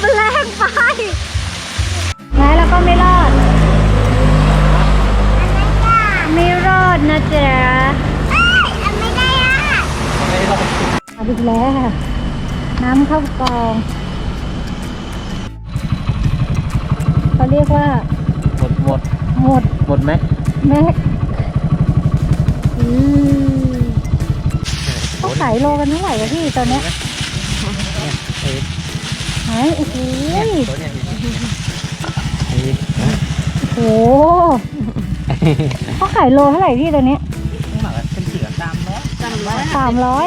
มันแรงไปแม้แล้วก็ไม่รอด ไม่รอดนะจ๊ะเอาอีกแล้ว น้ำเข้ากอง เขาเรียกว่า หมดหมดหมดหมดไหมแม็กอืมเขาขายโลกันเท่าไหร่วะพี่ตอนเนี้ยไอ้ ไหนโอ้โหตัวเนี่ยไอ้โอ้โหเขาขายโลเท่าไหร่พี่ตอนเนี้ยข้างหลังเป็นเสือตามเนาะสามร้อยสามร้อ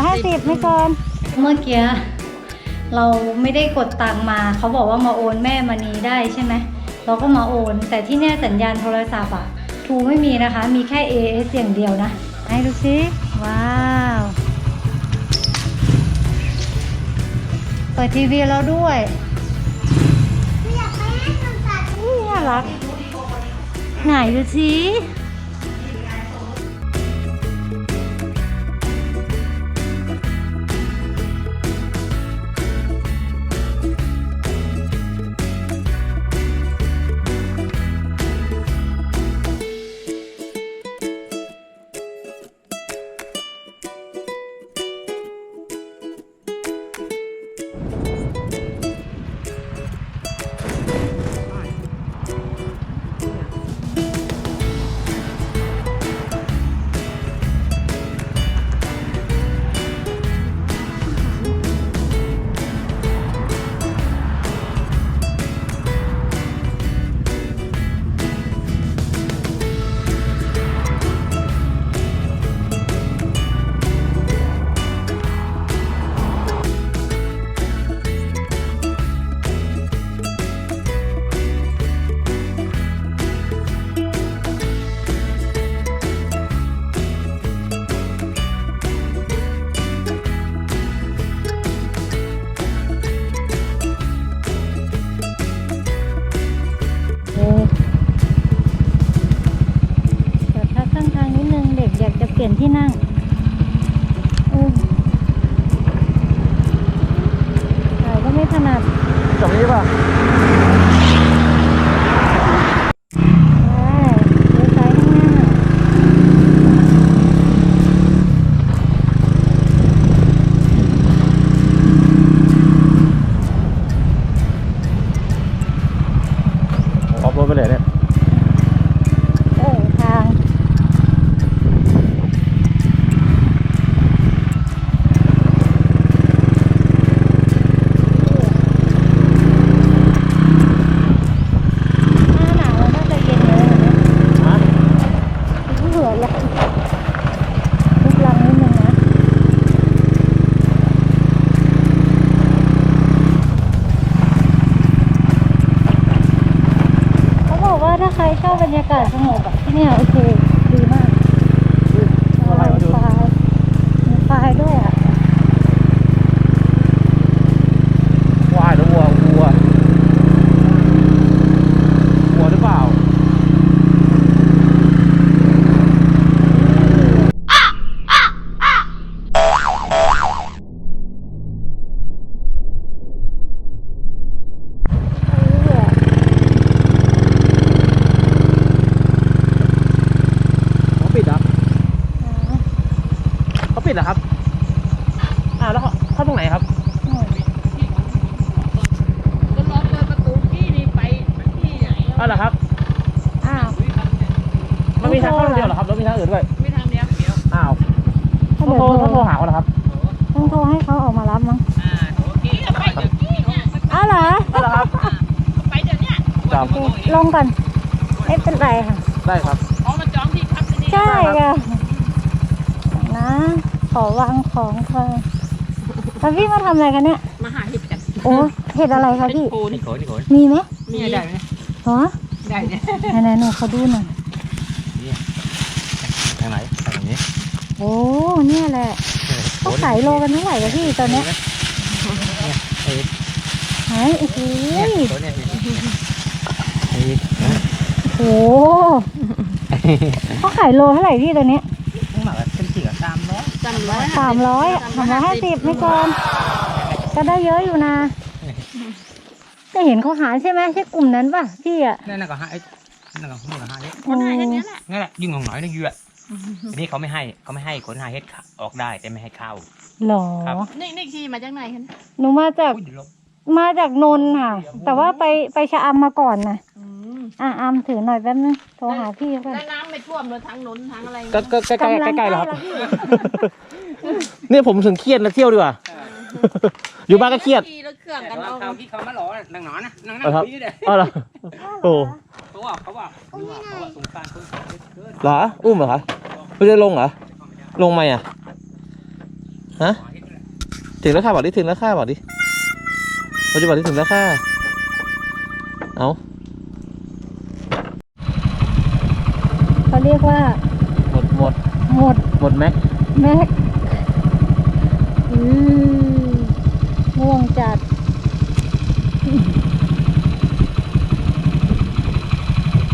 ยห้าสิบไม่เกินเมื่อกี้เราไม่ได้กดตังค์มา เขาบอกว่ามาโอนแม่มณีได้ใช่ไหมเราก็มาโอน แต่ที่เนี่ยสัญญาณโทรศัพท์อะทูไม่มีนะคะ มีแค่ AS อย่างเดียวนะให้ดูสิ ปิดทีวีแล้วด้วยอุ๊ยน่ารัก ไหนดูสิ ตร บบรรยากาศสงบแบบที่เนี่ยโอเค ดีมาก อะไรมาดู ไฟมีไฟด้วยอะ ควายหรือวัววัววัวหรือเปล่า เขาปิดเหรอเขาปิดเหรอครับอ่าวแล้วเขาเข้าตรงไหนครับ ก็ลองเปิดประตูที่นี่ไปที่ไหน อ้าวเหรอครับ อ้าว มันมีทางเข้าทางเดียวเหรอครับแล้วมีทางอื่นด้วย ไม่ทางเนี้ยเดี๋ยว อ้าว ถ้า ต้อง เดี๋ยว โทรต้องโทรหาเขาเหรอครับ ต้องโทรให้เขาออกมารับมั้ง อ่าโอเคไปเดี๋ยวนี้เนี่ย อ้าวเหรอ อ้าวเหรอครับ ไปเดี๋ยวเนี้ย ครับโอเคลงก่อน ไม่เป็นไรค่ะ ได้ครับ อ๋อมาจองที่พักที่นี่ใช่ค่ะนะ ขอวางของก่อนแล้วพี่มาทำอะไรกันเนี่ย มาหาเห็ดกันโอ้เห็ดอะไรคะพี่โคนนี่โขนนี่โขนมีไหมมีได้ไหมเหรอได้เนี่ยไหนๆหนูขอดูหน่อย ทางไหนทางนี้โอ้เนี่ยแหละเขาขายโลกันเท่าไหร่วะพี่ตอนเนี้ยไอ้ไหนโอ้โหเนี่ยตัวเนี่ยไอ้โอ้โหเขาขายโลเท่าไหร่พี่ตอนเนี้ยข้างหลังเป็นเสือตามเนาะจำร้อยสามร้อยสามร้อยห้าสิบไม่เกินก็ได้เยอะอยู่นะแต่เห็นเขาหาใช่ไหมใช่กลุ่มนั้นป่ะพี่อะนั่นน่ะก็หาไอ้นั่นก็นู่นก็หาเฮ็ดคนหายแค่เนี้ยแหละนั่นแหละยิ่งของหน่อยนี่เยอะอันนี้เขาไม่ให้เขาไม่ให้คนหาเฮ็ดออกได้แต่ไม่ให้เข้าหรอครับนี่นี่ขี่มาจากไหนคะหนูมาจากอุ้ยเดี๋ยวลบมาจากนนท์ค่ะ แต่ว่าไปไปชะอำมาก่อนนะ อืมอะอำถือหน่อยแป๊บนึงโทรหาพี่ก่อน แล้วน้ำไม่ท่วมเลยทั้งหนุนทั้งอะไรก็ก็ใกล้กำลังๆใกล้ๆแล้วครับใกล้แล้วพี่ เนี่ยผมถึงเครียดนะเที่ยวดีกว่า อยู่บ้านก็เครียดขี่รถเครื่องแต่กันว่าเอาเขาที่เขามาหล่อน่ะนางหนอนนะนางนั่เอาครับงนี่เลยอ๋อเหรอโอ้เขาว่าเขาว่าเขาว่าเขาว่าสงสารคนขับรถเกินเหรออุ้มเหรอคะเราจะลงเหรอลงไหมอะฮะ ถึงแล้วค่ะบอกดิถึงแล้วค่ะบอกดิเราจะบอกดิถึงแล้วค่ะ เอา เขาเรียกว่า หมดหมดหมดหมดแม็กแม็กอืมง่วงจัด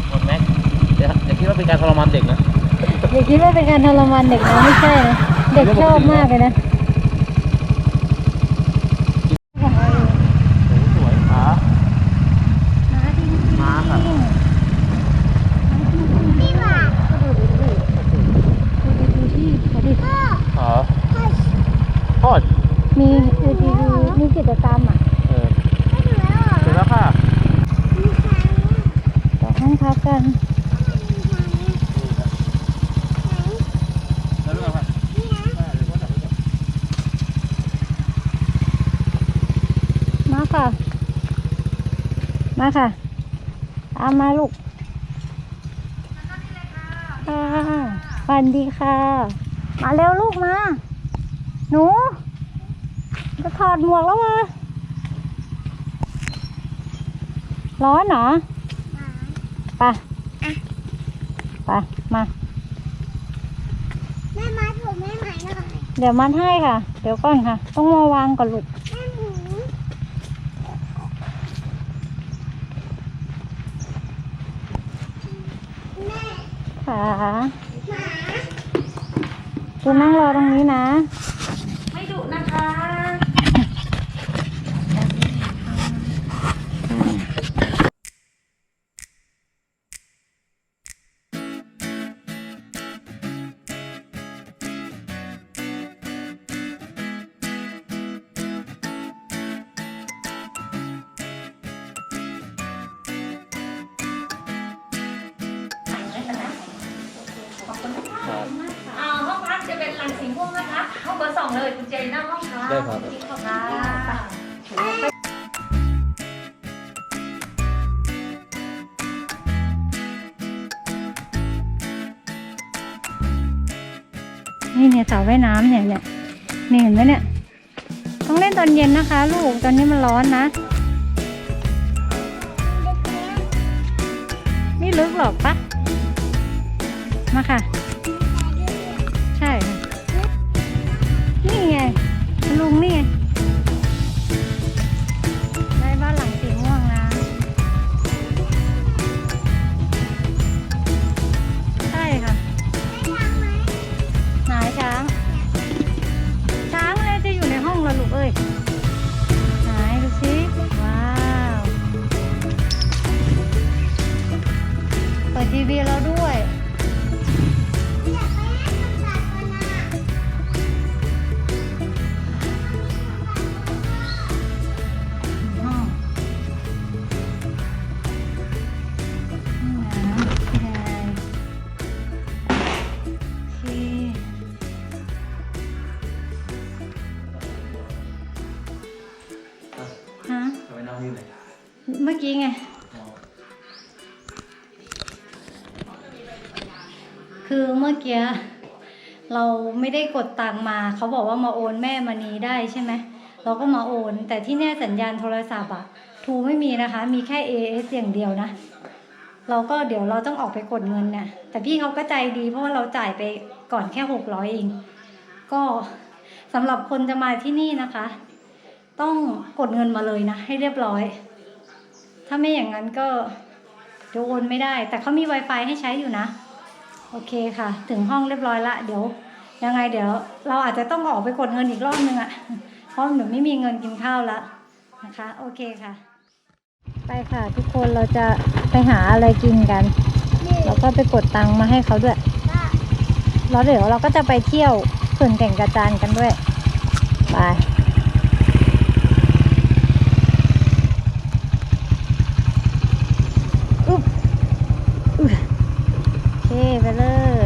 หมดแม็กอย่าอย่าคิดว่าเป็นการทรมานเด็กนะ อย่าคิดว่าเป็นการทรมานเด็กนะไม่ใช่นะ เด็กชอบมากเลยนะ โอ้สวยขา ม้าค่ะ พี่ว่าดูดิดูดิดูที่เขาดิ ขาทอด มีดูดีมีกิจกรรมอะ เออถึงแล้วค่ะ ต่อห้องพักกัน แล้วเรื่องค่ะ มาค่ะ มาค่ะตามมาลูกค่ะสวัสดีค่ะ มาเร็ว ลูกมา หนูจะถอดหมวกแล้ววะร้อนเหรอไปไปมา แม่มัดผมแม่ไหมหน่อยเดี๋ยวมันให้ค่ะ เดี๋ยวก่อนค่ะ ต้องมาวางก่อนลูกแม่หมูแม่ค่ะ คุณนั่งรอตรงนี้นะ เป็นหลังสีม่วงนะคะห้องเบอร์สองเลยคุณเจนหน้าห้องค่ะได้ครับ ขอบคุณค่ะนี่เนี่ยสระว่ายน้ำเนี่ยเนี่ยนี่เห็นไหมเนี่ย ต้องเล่นตอนเย็นนะคะ ลูก ตอนนี้มันร้อนนะ ไม่ลึกหรอกปะมาค่ะ เปิดทีวีแล้วด้วย กี้เราไม่ได้กดตังมาเขาบอกว่ามาโอนแม่มณีได้ใช่ไหมเราก็มาโอน แต่ที่เนี่ยสัญญาณโทรศัพท์อะทูไม่มีนะคะ มีแค่ AS อย่างเดียวนะ เราก็เดี๋ยวเราต้องออกไปกดเงินเนี่ยแต่พี่เขาก็ใจดีเพราะว่าเราจ่ายไปก่อนแค่หกร้อยเอง ก็สำหรับคนจะมาที่นี่นะคะ ต้องกดเงินมาเลยนะ ให้เรียบร้อย ถ้าไม่อย่างนั้นก็เดี๋ยวโอนไม่ได้ แต่เขามี Wi-Fi ให้ใช้อยู่นะ โอเคค่ะ ถึงห้องเรียบร้อยละเดี๋ยว ยังไงเดี๋ยว เราอาจจะต้องออกไปกดเงินอีกรอบนึงอะเพราะหนูไม่มีเงินกินข้าวล้วนะคะ โอเคค่ะ ไปค่ะ ทุกคนเราจะไปหาอะไรกินกันแล้วก็ไปกดตังค์มาให้เขาด้วยแล้วเดี๋ยวเราก็จะไปเที่ยวเขื่อนแก่งกระจานกันด้วย ไป อุ๊บอุ๊ยโอเค ไปเลย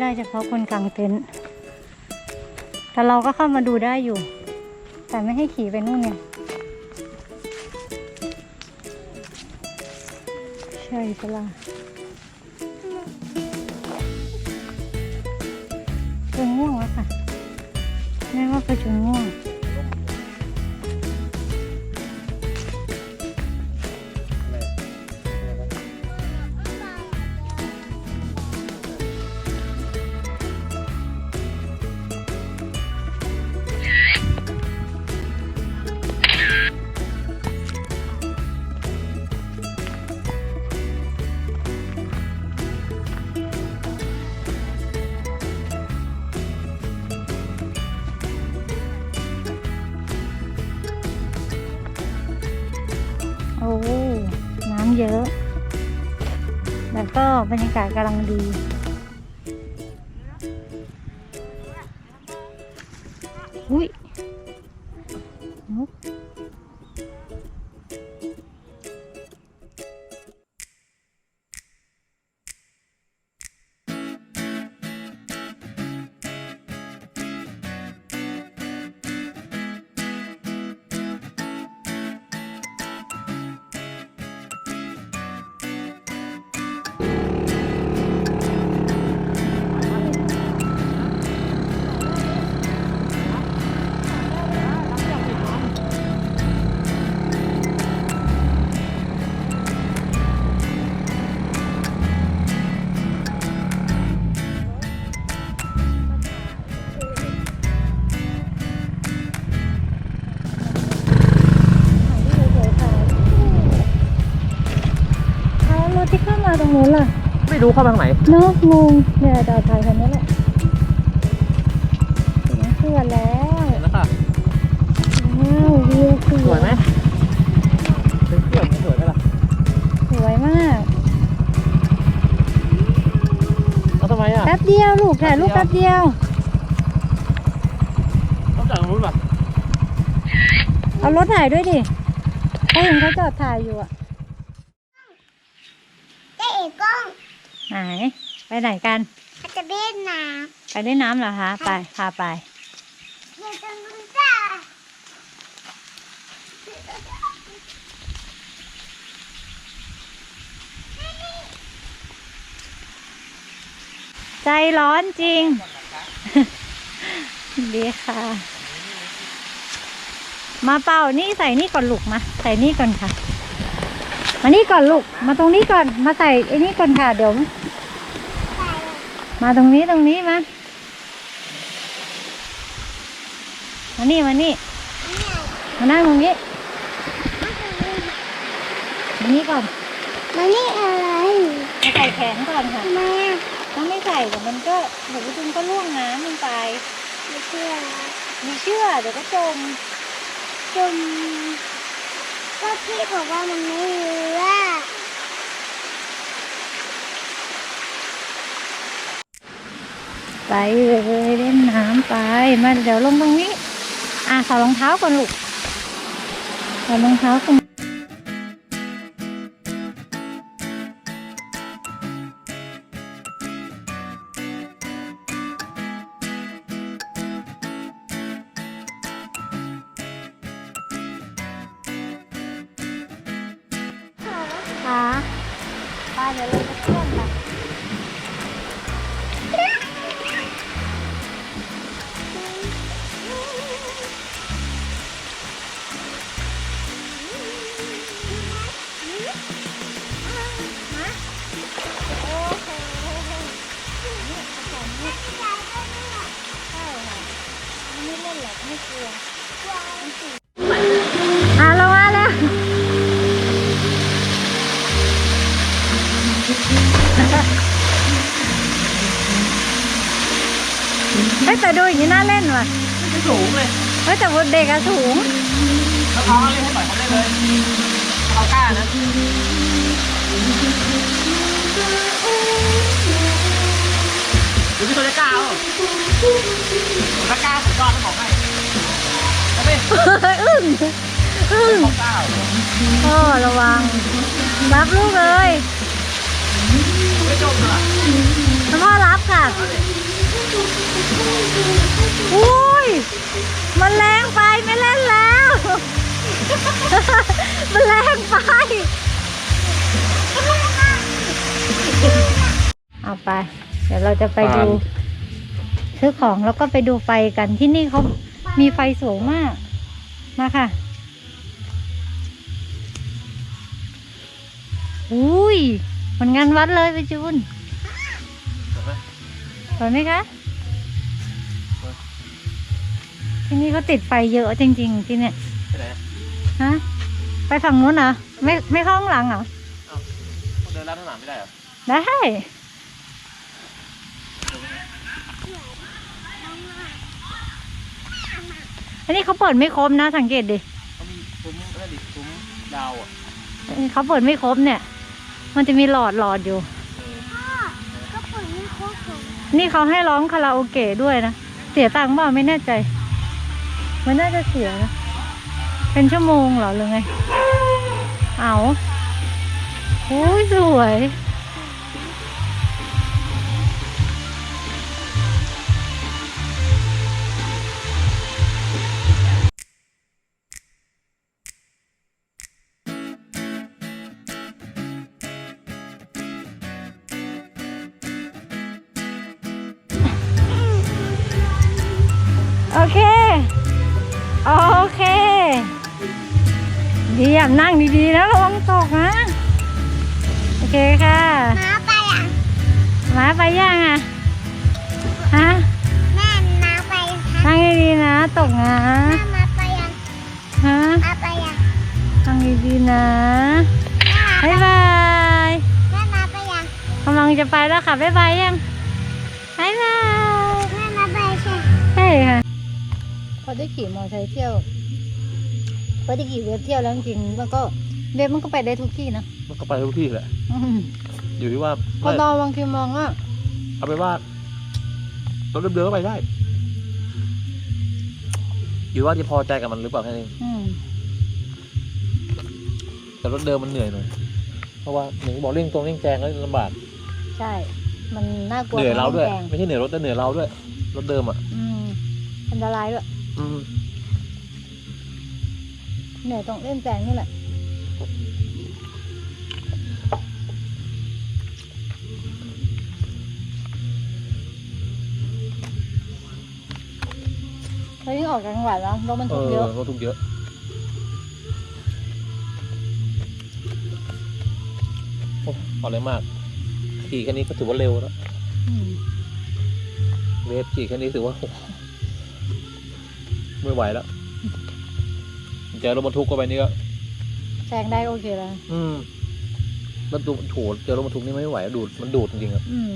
ได้เฉพาะคนกลางเต็นท์แต่เราก็เข้ามาดูได้อยู่ แต่ไม่ให้ขี่ไปนู่นไงใช่ปะล่ะ รรยากาศกำลังดี รู้เข้าไปทางไหน เนอะงงเนี่ยดาวถ่ายคันนี้แหละถึงเพื่อนแล้วเห็นแล้วค่ะว้าววิวสสวยไหมเป็นเพื่อนสวยไหมล่ะสวยมากเอาทำไมอะ แป๊บเดียวลูกถ่ายรูปแป๊บเดียว ต้องจากตรงนู้นป่ะเอารถถ่ายด้วยดิเขาเห็นเขาจอดถ่ายอยู่อะ เจ๊เอกกล้อง ไหน ไปไหนกัน อาจจะเล่นน้ไปเล่นน้ำเหรอคะ ไป พาไปำเดี๋ยวจะรู้จ้าใจร้อนจริง ดีค่ะ มาเป่านี่ใส่นี่ก่อนลูกมา ใส่นี่ก่อนค่ะ มานี่ก่อนลูก มาตรงนี้ก่อน มาใส่ไอ้นี่ก่อนค่ะ เดี๋ยว มาตรงนี้ตรงนี้มา มานี่มานี่มานั่งตรงนี้มานี่ก่อนมันนี่อะไรมาใส่แขนก่อนค่ะมอ่ถ้าไม่ใส่เดี๋ยวมันก็เดี๋ยวคุณก็ล่วงน้ำลงไป ไม่เชื่อมีเชื่อเดี๋ยวก็จม จม ก็พี่บอกว่ามันไม่เรือไปเลยเล่นน้ำไป มาเดี๋ยวลงตรงนี้ อะใส่รองเท้าก่อนลูกใส่รองเท้าก่อน เฮ้ยแต่ว่าเด็กอะสูงแล้วเขาเล่นให้ปล่อยเขาได้เลยเขากล้านะดูที่เขาจะกล้าเปล่าถ้ากล้าผมก็ต้องบอกให้แล้วไม่อึ้งอึ้งเขากล้าพ่อระวังรับลูกเลยไม่จมเลยแล้วพ่อรับค่ะ อุ้ย มันแรงไปไม่เล่นแล้ว มันแรงไป เอาไป เดี๋ยวเราจะไปดู ซื้อของแล้วก็ไปดูไฟกันที่นี่เขามีไฟสวยมาก มาค่ะ อุ้ยผลงานวัดเลยไปจูนสวยไหมคะ ที่นี่เขาติดไฟเยอะจริง ๆ ที่เนี่ยไปไหนฮะไปฝั่งนู้นเหรอไม่ไม่เข้าข้างหลังเหรอเดินลัดสนามไม่ได้เหรอได้ อันนี้เขาเปิดไม่ครบนะ สังเกตดิเขามีซุ้มนั่นดิซุ้มดาวอะเขาเปิดไม่ครบเนี่ย มันจะมีหลอดหลอดอยู่ ก็เปิดไม่ครบผมนี่เขาให้ร้องคาราโอเกะด้วยนะ เสียตังค์เปล่าไม่แน่ใจ มันน่าจะเสียนะ เป็นชั่วโมงเหรอหรือไง เอาโอ้ยสวย มาไปย่างอะ ฮะแม่น้าไปฮะนั่งดีๆนะ ตกนะแม่มาไปยังฮะอาไปยังนั่งดีๆนะแม่บ๊ายบายแม่มาไปยังกำลังจะไปแล้วค่ะบ๊ายบายยังบ๊ายบายแม่มาไปใช่ใช่ค่ะพอได้ขี่มอเตอร์ไซค์เที่ยวพอได้ขี่เว็บเที่ยวแล้วจริงๆแล้วก็เว็บมันก็ไปได้ทุกที่นะมันก็ไปทุกที่แหละ อืมอยู่ที่ว่าพอตอนบางทีมองว่าเอาไปนว่ารถเดิมๆก็ไปได้ อยู่ว่าจะพอใจกับมันหรือเปล่าแค่นี้นเองอืมแต่รถเดิมมันเหนื่อยหน่อยเพราะว่าหนึ่งบอกเร่งตรงเร่งแจงก็ลำบากใช่ มันน่ากลัวเหนื่อยเราด้วยแรงไม่ใช่เหนื่อยรถแต่เหนื่อยเราด้วย รถเดิมอะอืมอันตรายด้วยอืมเหนื่อยตรงเล่นแจงนี่แหละ เฮ้ยยิงออกจากจังหวันแล้วรถบรรทุกเยอะ รถทุกเยอะ โอ้ออกเลยมาก ขี่แค่นี้ก็ถือว่าเร็วแล้วเวฟขี่แค่นี้ถือว่าโอ้โไม่ไหวแล้วเจอรถบรรทุกเข้าไปนี่ก็ แซงได้โอเคแล้ว อืมรถดูโถเจอรถบรรทุกนี่ไม่ไหวดูดมันดูดจริงๆอะอืม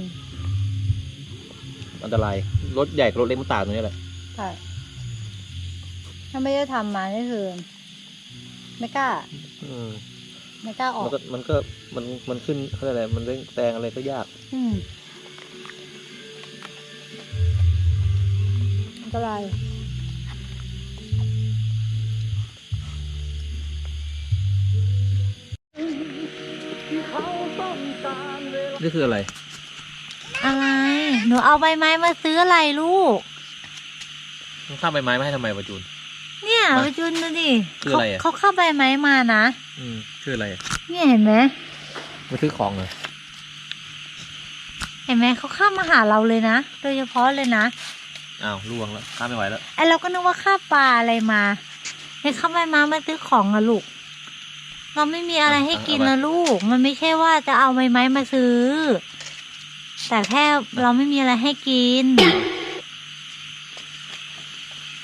อันตราย รถใหญ่กับรถเล็กมันต่างตรงนี้แหละ ใช่ ถ้าไม่ได้ทำมานี่คือ ไม่กล้า อืมไม่กล้าออมันกก็มันก็มันมันขึ้นเขาเรียกอะไรมันเร่งแซงอะไรก็ยาก อืมอันตรายนี่คืออะไร อะไร หนูเอาใบไม้มาซื้ออะไรลูกต้องข้ามใบไม้มาให้ทำไมวะจูน เนี่ยมาไปจุนดูดิคืออะไรอะเขาเขาเข้าใบไม้มานะอืมคืออะไรเนี่ยเห็นไหมมาซื้อของเหรอเห็นไหมเขาเข้ามาหาเราเลยนะ โดยเฉพาะเลยนะอ้าวล่วงแล้วข้ามไม่ไหวแล้วไอเราก็นึกว่าข้าปลาอะไรมาเฮ้ยเข้าใบไม้มาซื้อของอะลูก เราไม่มีอะไรให้กินนะลูก มันไม่ใช่ว่าจะเอาใบไม้มาซื้อ แต่แค่เราไม่มีอะไรให้กิน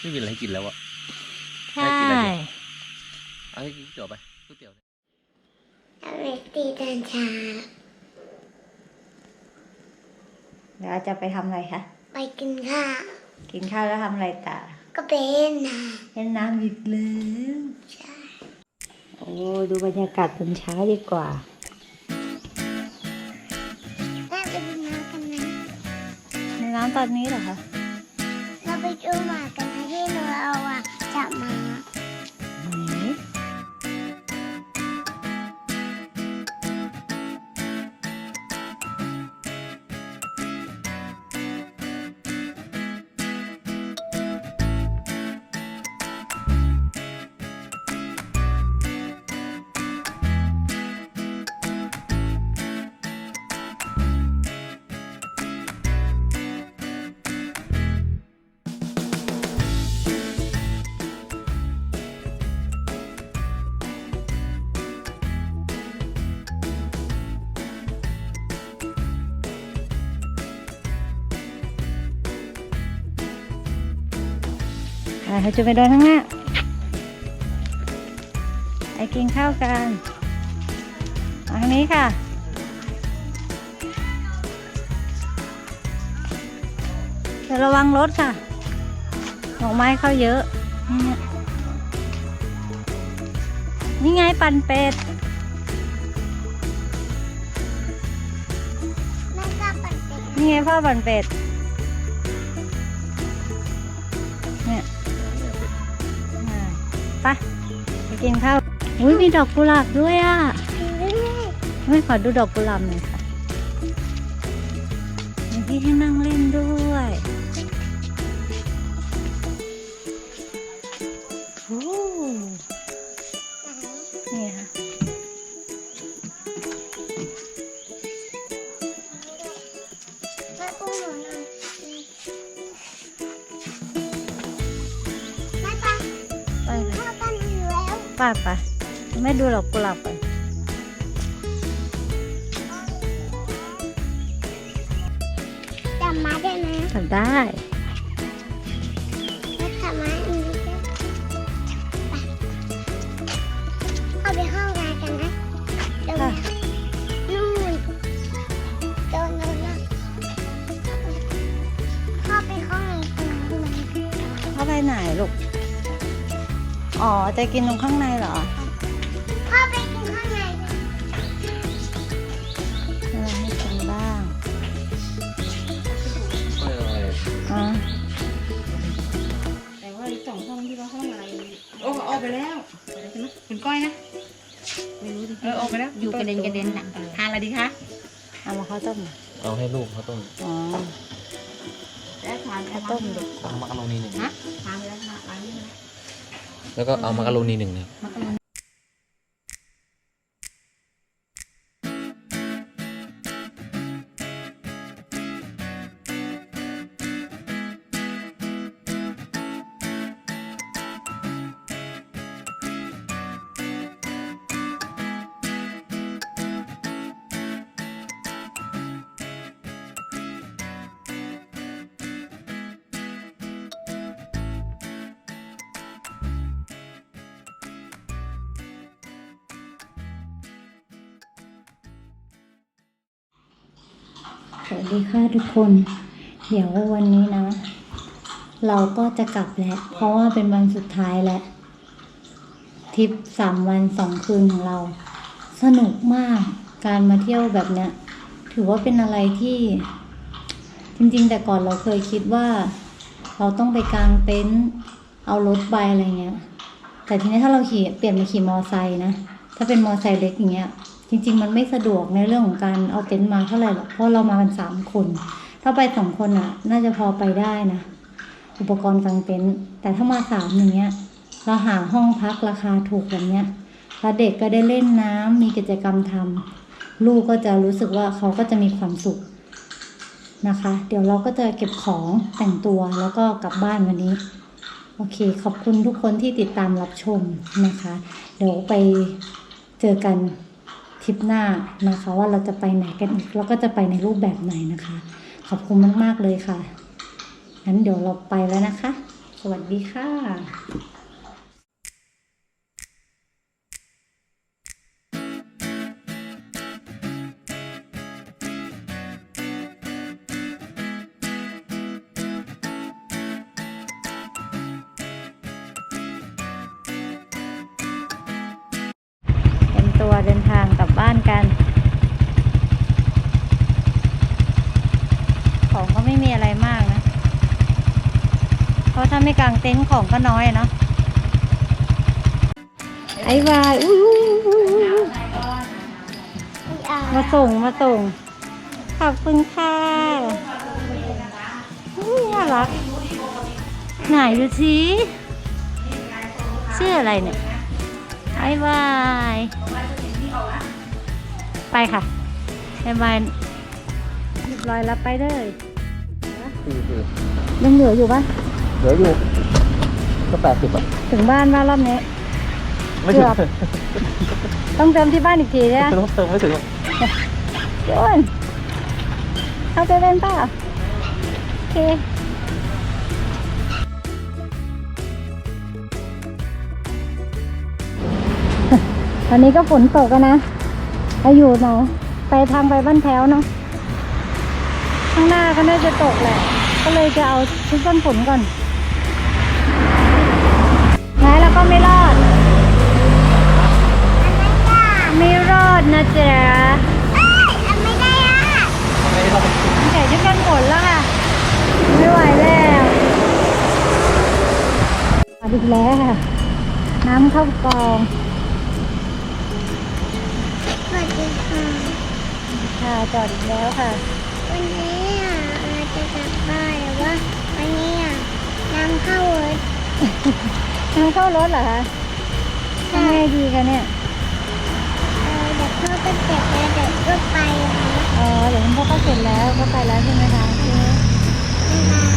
ไม่มีอะไรให้กินแล้วอะ ใช่ให้กินอะไรดีเอาให้กินก๋วยเตี๋ยวไปก๋วยเตี๋ยวเนี่ยทำไมตีตอนเช้าเดี๋ยวจะไปทำอะไรคะ ไปกินข้าวกินข้าวแล้วทำอะไรต่อก็เป็นนะเล่นน้ำอีกแล้วใช่ โอ้ดูบรรยากาศตอนเช้าดีกว่า แม่ไปดูน้ำกันนะ ในน้ำตอนนี้เหรอคะ เราไปดูหมากันนะที่หนูเอาอะ จับ เราจะไปเดินข้างหน้าไปกินข้าวกันมาทางนี้ค่ะเดี๋ยวระวังรถค่ะดอกไม้เข้าเยอะ นี่ไงนี่ไงปั่นเป็ดแม่ก็ปั่นเป็นนี่ไงพ่อปั่นเป็ด กินข้าวอุ้ยมีดอกกุหลาบด้วยอะเรื่อยไม่ขอดูดอกกุหลาบหน่อยค่ะมีที่ให้นั่งเล่นด้วย ป้าไปไม่ดูดอกกุหลาบกันจับมาได้ไหมทำได้แม่ขับมาอีกนิดไปเข้าไปห้องงานกันนะเดี๋ยวค่ะนู่นโดนโดนนะเข้าไปห้องงานกันนะเข้าไปไหนลูก อ๋อจะกินตรงข้างใน ก้อยนะ ไม่รู้ดิเออออกไปแล้วอยู่กระเด็นกระเด็นน่ะทานอะไรดีคะเอามาข้าวต้มเอาให้ลูกเขาวต้มอ๋อแล้วทานข้าวต้มเด็กเอามาการโรนีหนึ่งฮะทานไปแล้วค่ะอันนี้นะแล้วก็เอามาการโรนีหนึ่งเนี่ยมันก็มัน วัสดีค่ะทุกคน เดี๋ยววันนี้นะ เราก็จะกลับแล้ว เพราะว่าเป็นวันสุดท้ายแล้ว ทริปสามวันสองคืนของเรา สนุกมากการมาเที่ยวแบบเนี้ย ถือว่าเป็นอะไรที่ จริง ๆ แต่ก่อนเราเคยคิดว่า เราต้องไปกางเต็นท์เอารถไปอะไรเงี้ย แต่ทีนี้ถ้าเราขี่เปลี่ยนมาขี่มอไซค์นะ ถ้าเป็นมอไซค์เล็กอย่างเงี้ย จริง ๆ มันไม่สะดวกในเรื่องของการเอาเต็นท์มาเท่าไหร่หรอกเพราะเรามากันสามคน ถ้าไปสองคนอะ น่าจะพอไปได้นะอุปกรณ์กางเต็นท์แต่ถ้ามาสามอย่างเงี้ยเราหาห้องพักราคาถูกแบบเนี้ยแล้วเด็กก็ได้เล่นน้ำมีกิจกรรมทำลูกก็จะรู้สึกว่าเขาก็จะมีความสุขนะคะ เดี๋ยวเราก็จะเก็บของแต่งตัวแล้วก็กลับบ้านวันนี้ โอเค ขอบคุณทุกคนที่ติดตามรับชมนะคะ เดี๋ยวไปเจอกัน ทริปหน้านะคะ ว่าเราจะไปไหนกันอีกแล้วก็จะไปในรูปแบบไหนนะคะ ขอบคุณมาก ๆ เลยค่ะงั้นเดี๋ยวเราไปแล้วนะคะ สวัสดีค่ะ ของก็น้อยอะเนาะไอ้วายอุ้ยอุ้ยอุ้ยอุ้ยอ่ามาส่งมาส่ง ขอบคุณค่ะอุ้ยน่ารัก ไหนดูสิชื่ออะไรเนี่ยไอ้วายไปค่ะไอ้วายเรียบร้อยแล้วไปเลยสี่สิบยังเหลืออยู่ปะเหลืออยู่ ก็แปดสิบอะถึงบ้านว่ารอบนี้ ไม่ถึงเกือบ ต้องเติมที่บ้านอีกทีนะต้องเติมไม่ถึงหรอกโยนเข้าใจเป็นเปล่าโอเค ตอนนี้ก็ฝนตกกันนะไปอยู่ไหนไปทางไปบ้านแถวเนาะข้างหน้าก็น่าจะตกแหละ ก็เลยจะเอาชุดกันฝนก่อนไหน รถเหรอคะทำไงดีกันเนี่ยเออเดี๋ยวพ่อก็เสร็จแล้วเดี๋ยวก็ไปค่ะอ๋อเดี๋ยวคุณพ่อก็เสร็จแล้วก็ไปแล้วใช่ไหมคะโอเคบ๊ายบาย